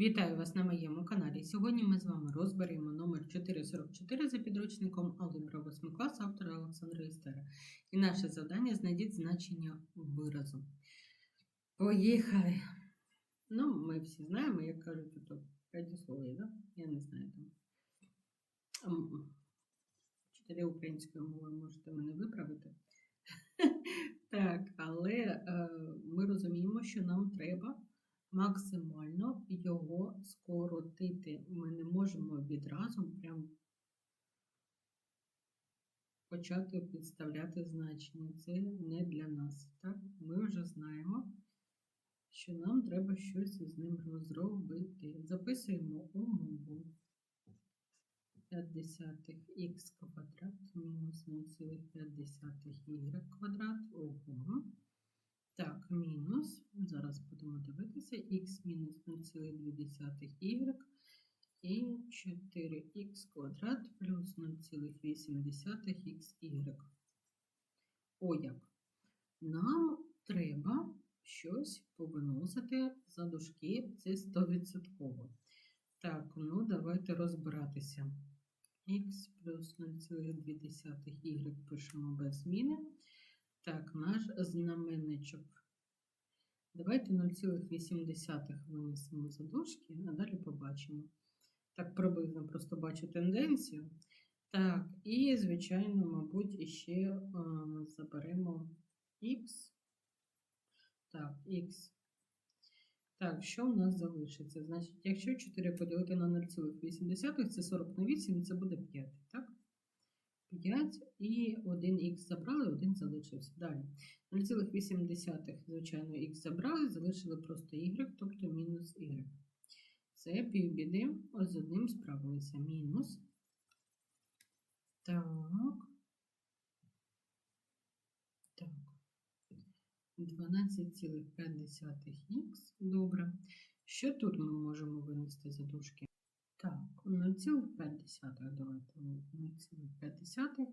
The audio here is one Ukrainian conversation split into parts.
Вітаю вас на моєму каналі. Сьогодні ми з вами розберемо номер 444 за підручником Алгебра 8 класу автора Олександра Істера. І наше завдання знайдіть значення виразу. Поїхали! Ну, ми всі знаємо, як кажуть, то предіслов'я, да? Я не знаю там. Вчителі української мови можете мене виправити. Так, але е, ми розуміємо, що нам треба максимально його скоротити. Ми не можемо відразу прям почати підставляти значення. Це не для нас. Так? Ми вже знаємо, що нам треба щось із ним розробити. Записуємо умову. 5 х квадрат мінус 0,5 y квадрат. Ого. Так, мінус. Зараз будемо дивитися х мінус 0,2y і 4х квадрат плюс 0,8xy. О, як. Нам треба щось повиносити за дужки, це 100%. Так, ну давайте розбиратися. Х плюс 0,2y пишемо без зміни. Так, наш знаменничок. Давайте 0,8 винесемо за дужки, а далі побачимо. Так, приблизно просто бачу тенденцію. Так, і, звичайно, мабуть, іще а, заберемо х. Так, х. Так, що в нас залишиться? Значить, якщо 4 поділити на 0,8, це 40 на 8, це буде 5, так? 5 і 1х забрали, 1 залишився. Далі. 0,8, звичайно, х забрали, залишили просто y, тобто мінус y. Це півбіди, ось з одним справилися. Мінус. Так. 12,5х. Добре. Що тут ми можемо винести за дужки? Так, 0,5. Давайте 0,5.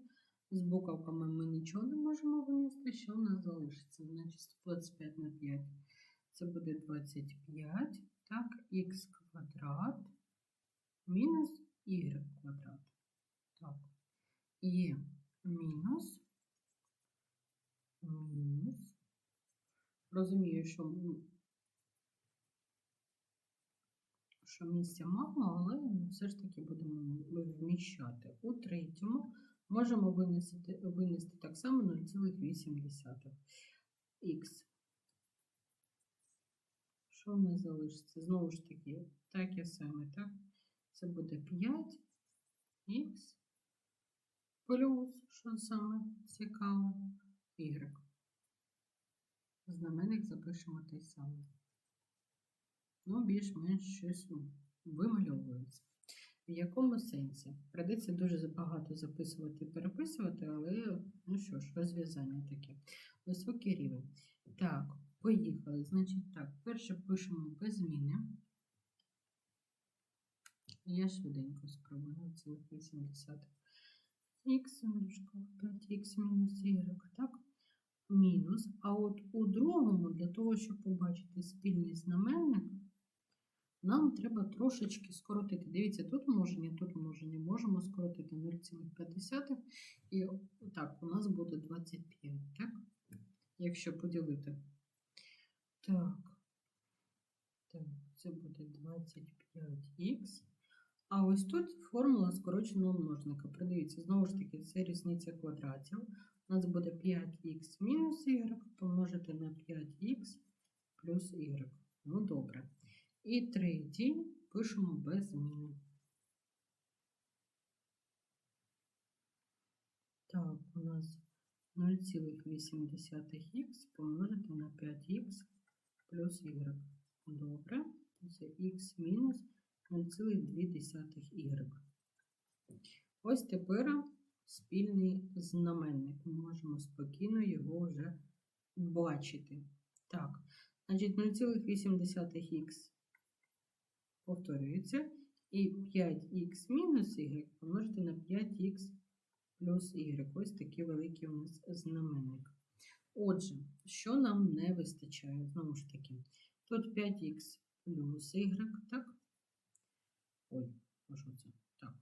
З буковками ми нічого не можемо винести. Що в нас залишиться? Значить, 25 на 5. Це буде 25. Так, х квадрат мінус y квадрат. Так, є мінус. Мінус. Розумію, що що місця мало, але все ж таки будемо вміщати. У третьому можемо винести, винести так само 0,8 х. Що в нас залишиться? Знову ж таки, таке саме, так? Це буде 5х плюс, що саме цікаво, y. Знаменник запишемо той самий ну, більш-менш щось вимальовується. В якому сенсі? Придеться дуже багато записувати і переписувати, але, ну що ж, розв'язання таке. Високий рівень. Так, поїхали. Значить, так, перше пишемо без зміни. Я швиденько спробую 0,8. Х, 5х мінус y, так? Мінус. А от у другому, для того, щоб побачити спільний знаменник, нам треба трошечки скоротити. Дивіться, тут множення, тут множення. Можемо скоротити 0,5. І так, у нас буде 25, так? Якщо поділити. Так, так, це буде 25х. А ось тут формула скороченого множника. Придивіться, знову ж таки, це різниця квадратів. У нас буде 5х мінус y помножити на 5х плюс y. Ну, добре. І третій пишемо без зміни. Так, у нас 0,8х помножити на 5х плюс y. Добре, це х мінус 0,2y. Ось тепер спільний знаменник. Ми можемо спокійно його вже бачити. Так, значить 0,8х повторюється. І 5х мінус y помножити на 5х плюс y. Ось такий великий у нас знаменник. Отже, що нам не вистачає? Знову ж таки, тут 5х плюс y, так? Ой, а що це? Так.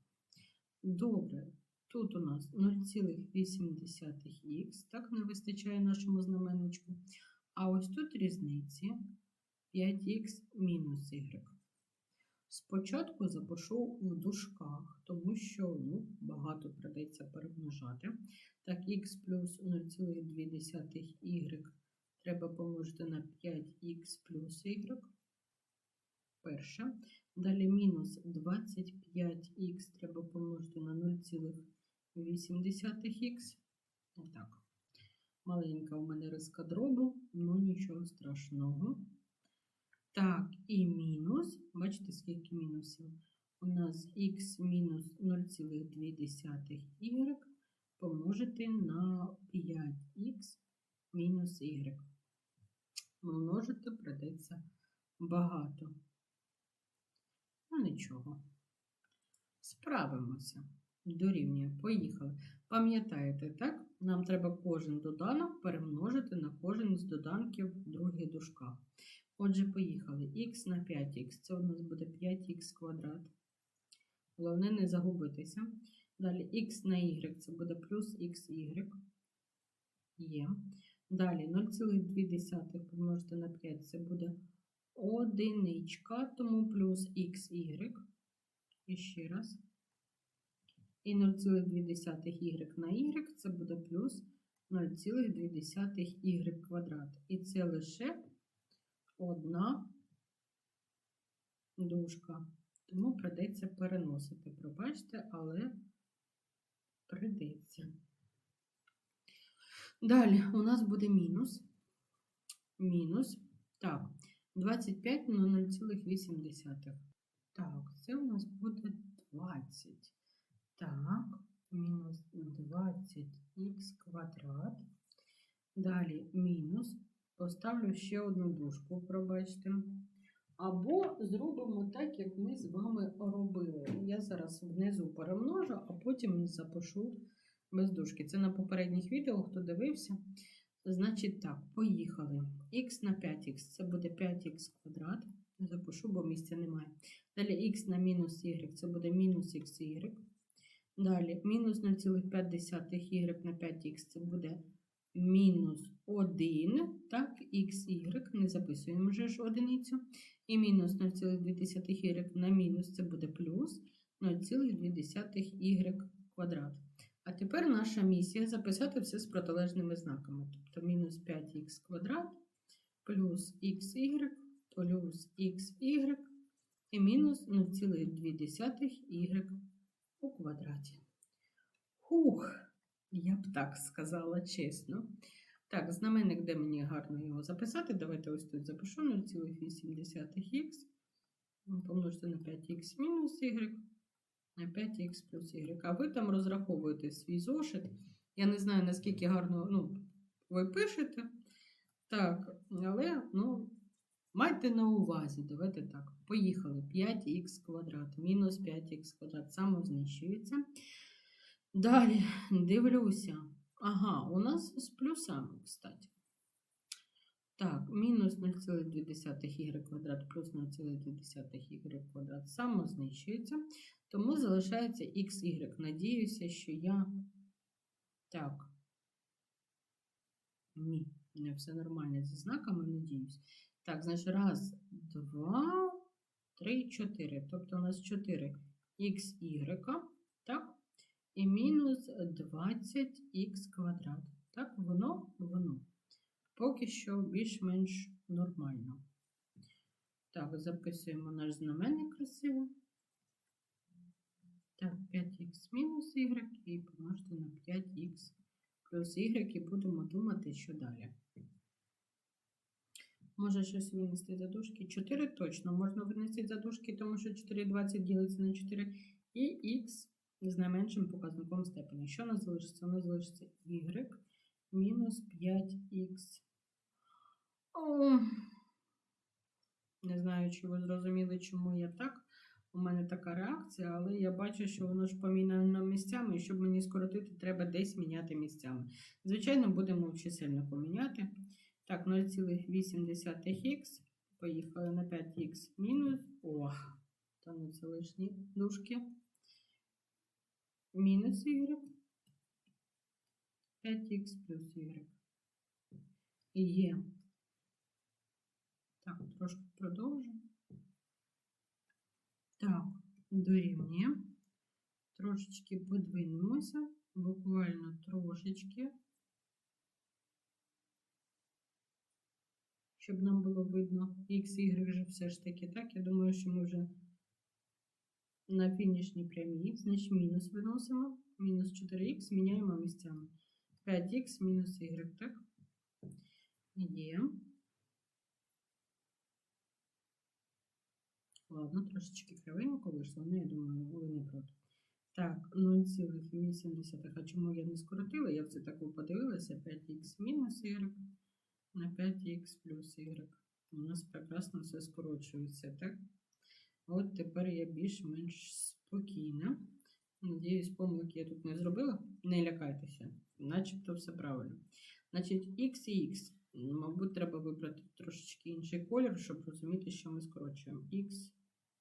Добре. Тут у нас 0,8х, так не вистачає нашому знаменничку. А ось тут різниці 5х мінус y. Спочатку запишу в дужках, тому що ну, багато придеться перемножати. Так, х плюс 0,2y треба помножити на 5х плюс y. Перше. Далі мінус 25х треба помножити на 0,8х. Отак. Маленька у мене риска дробу, ну нічого страшного. Так, і мінус, бачите, скільки мінусів? У нас х мінус 0,2y помножити на 5х мінус y. Множити придеться багато. Ну, нічого. Справимося. Дорівнює. Поїхали. Пам'ятаєте, так? Нам треба кожен доданок перемножити на кожен з доданків других дужках. Отже, поїхали. Х на 5х. Це у нас буде 5х квадрат. Головне не загубитися. Далі х на y це буде плюс xy. Є. Далі 0,2 помножити на 5 це буде одиничка, тому плюс xy. І ще раз. І 0,2y на y це буде плюс 0,2y квадрат. І це лише одна дужка. Тому придеться переносити. Пробачте, але придеться. Далі у нас буде мінус. Мінус. Так, 25 на 0,8. Так, це у нас буде 20. Так, мінус 20х квадрат. Далі мінус. Поставлю ще одну дужку, пробачте. Або зробимо так, як ми з вами робили. Я зараз внизу перемножу, а потім запишу без дужки. Це на попередніх відео, хто дивився. Значить так, поїхали. Х на 5х це буде 5х квадрат. Запишу, бо місця немає. Далі х на мінус y це буде мінус xy. Далі мінус 0,5y на 5х це буде мінус 1, так, xy, не записуємо вже ж одиницю. І мінус 0,2y на мінус це буде плюс 0,2y квадрат. А тепер наша місія записати все з протилежними знаками. Тобто мінус 5х квадрат плюс xy плюс xy і мінус 0,2y у квадраті. Хух, я б так сказала чесно. Так, знаменник, де мені гарно його записати. Давайте ось тут запишу 0,8х помножити на 5х мінус y на 5х плюс y. А ви там розраховуєте свій зошит. Я не знаю, наскільки гарно ну, ви пишете. Так, але ну, майте на увазі, давайте так. Поїхали. 5х квадрат, мінус 5х квадрат, самознищується. Далі дивлюся. Ага, у нас з плюсами, кстати. Так, мінус 0,2y квадрат плюс 0,2y квадрат самознищується. Тому залишається xy. Надіюся, що я. Так. Ні, не все нормально зі знаками, надіюсь. Так, значить, раз, два, три, чотири. Тобто у нас 4 xy, так? І мінус 20х квадрат. Так, воно, воно. Поки що більш-менш нормально. Так, записуємо наш знаменник красиво. Так, 5х мінус y і помножити на 5х плюс y і будемо думати, що далі. Може щось винести за дужки? 4 точно можна винести за дужки, тому що 4,20 ділиться на 4 і х з найменшим показником степені. Що у нас залишиться? У нас залишиться y мінус 5х. Не знаю, чи ви зрозуміли, чому я так. у мене така реакція, але я бачу, що воно ж поміняно місцями, і щоб мені скоротити, треба десь міняти місцями. Звичайно, будемо в чисельнику міняти. Так, 0,8х. Поїхали на 5х мінус. О, там це лишні дужки. Мінус y. 5х плюс y. Є. Так, трошки продовжу. Так, дорівнює. Трошечки подвинемося, буквально трошечки, щоб нам було видно X, Y вже все ж таки так. Я думаю, що ми вже на фінішній прямій, значить мінус виносимо. Мінус 4х міняємо місцями. 5х мінус y, так? Є. Ладно, трошечки кривенько вийшло, але я думаю, ви не проти. Так, 0,8. А чому я не скоротила? Я все так подивилася. 5х мінус y на 5х плюс y. У нас прекрасно все скорочується, так? От тепер я більш-менш спокійна. Надіюсь, помилки я тут не зробила. Не лякайтеся, начебто все правильно. Значить, x і x. Мабуть, треба вибрати трошечки інший колір, щоб розуміти, що ми скорочуємо. X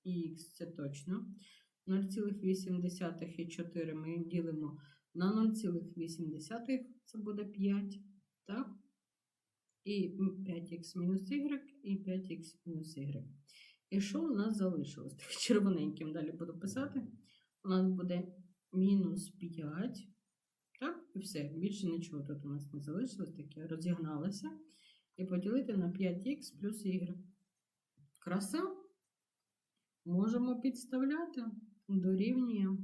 і x це точно. 0,8 і 4 ми ділимо на 0,8, це буде 5. Так? І 5х мінус y, і 5х мінус y. І що у нас залишилось? Так, червоненьким далі буду писати. У нас буде мінус 5. І все. Більше нічого тут у нас не залишилось, таке розігналося. І поділити на 5х плюс y. Краса. Можемо підставляти. Дорівнює.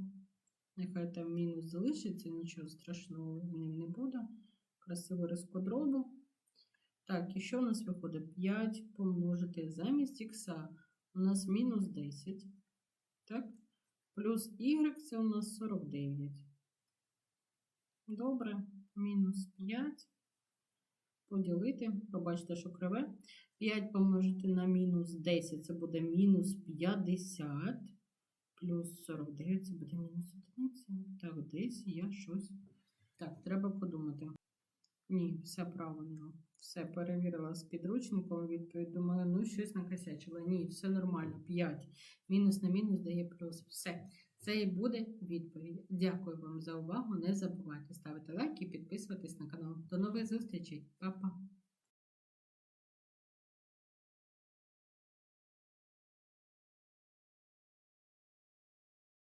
Нехай там мінус залишиться, нічого страшного в ним не буде. Красиво розподробу. Так, і що у нас виходить? 5 помножити замість х у нас мінус 10. Так? Плюс y це у нас 49. Добре, мінус 5. Поділити, пробачте, що криве. 5 помножити на мінус 10 це буде мінус 50. Плюс 49 це буде мінус 11. Так, десь я щось. Так, треба подумати. Ні, все правильно. Все перевірила з підручником. Відповідь думала, ну щось накосячила. Ні, все нормально. 5. Мінус на мінус дає плюс. Все. Це і буде відповідь. Дякую вам за увагу. Не забувайте ставити лайки, підписуватись на канал. До нових зустрічей. Па-па!